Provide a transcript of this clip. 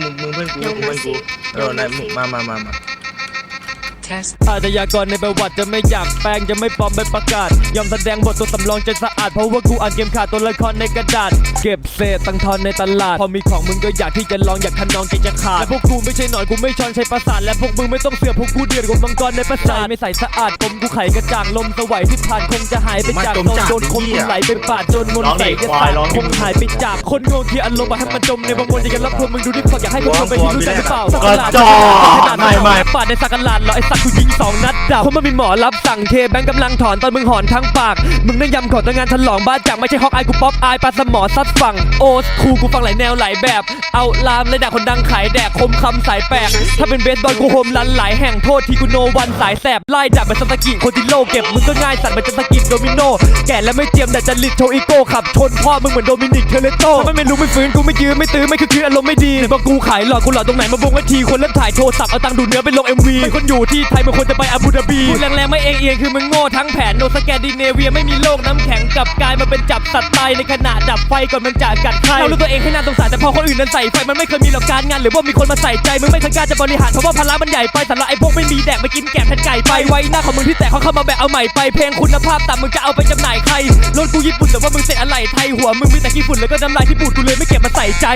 มึงมึงเพื่อนกูมึงเพื่อนกูเออนายมึงมามามามา อาชญากรในประวัติจะไม่อยากแปลงจะไม่ปลอมไม่ประกาศ ยอมแสดงบทตัวสำรองจนสะอาด เพราะว่ากูอ่านเกมขาดตัวละครในกระดาษ เก็บเศษตังค์ทอนในตลาด พอมีของมึงก็อยากที่จะลองอยากทำนองกินจะขาด และพวกกูไม่ใช่หนอนกูไม่ช้อนใช้ประสาท และพวกมึงไม่ต้องเสือกพวกกูเดือดกว่ามังกรในประสาทไม่ใส่สะอาดกลมกูไข่กระจ่างลมสวัยที่ผ่านคงจะหายไปจากโดนโดนคมกูไหลไปปาดจนมนต์ใส่จะสาดคงหายไปจากคนโง่ที่อารมณ์อะให้มันจมในบางวนอยากจะรับพวมึงดูดิพออยากให้พวกมึงไปที่รู้ใจหรือเปล่ากระจอกไม่ไม่ปาดในสักการลาดเหรอไอสัตว์กูยิงสองนัดดับเพราะมันมีหมอรับสั่งเคแบงค์กำลังถอนตอนมึงหอนทั้งปาก มึงนั่งยำขอแต่งานฉลองบ้าจากไม่ใช่ฮอกอายกูป๊อปอายปลาสมอซัดฝั่งโอ๊ตครูกูฟังหลายแนวหลายแบบ เอาลามเลยด่าคนดังขายแดกคมคำสายแปลกถ้าเป็นเบสบอลกูโฮมรันหลายแห่งโทษทีกูโนวันสายแสบไล่ดับแบบสตกิโคติโลเก็บมึงก็ง่ายสัตว์เหมือนจะสกิดโดมิโนแก่แล้วไม่เจียมแต่จะลิดโชว์อีโก้ขับชนพ่อมึงเหมือนโดมินิกเทเลโตถ้าไม่รู้ไม่ฟื้นกูไม่ยืนไม่ตื้อไม่คือคืออารมณ์ไม่ดีไหนบอกกูขายหลอดกูหลอดตรงไหนมาบงไว้ทีคนเริ่มถ่ายโทรศัพท์เอาตังค์ดูเนื้อไปลง MV เป็นคนอยู่ที่ไทยมันควรจะไปอาบูดาบีพูดแรงๆไม่เองเอียงคือมึงโง่ทั้งแผนโนสแกนดิเนเวียไม่มีโลกน้ำแข็งกลับกลายมาเป็นจับสัตว์ตายในขณะดับไฟก่อนมันจะกัดใครเรารู้ตัวเองให้น่าสงสารแต่พอคนอื่นนั้นใส่ไฟมันไม่เคยมีหรอกการงาน หรือว่ามีคนมาใส่ใจมึงไม่เคยกล้าจะบริหารเพราะว่าภาระมันใหญ่ไปสำหรับไอ้พวกไม่มีแดกมากินแกะแผ่นไก่ไปไว้หน้าของมึงที่แตกเขาเข้ามาแบกเอาใหม่ไปเพลงคุณภาพต่ำมึงจะเอาไปจำหน่ายใครรถกูญี่ปุ่นแต่ว่ามึงเสร็จอะไรไทยหัวมึงมีแต่ขี้ฝุ่นแล้วก็น้ำลายที่ปูดกูเลยไม่เก็บมาใส่ใจ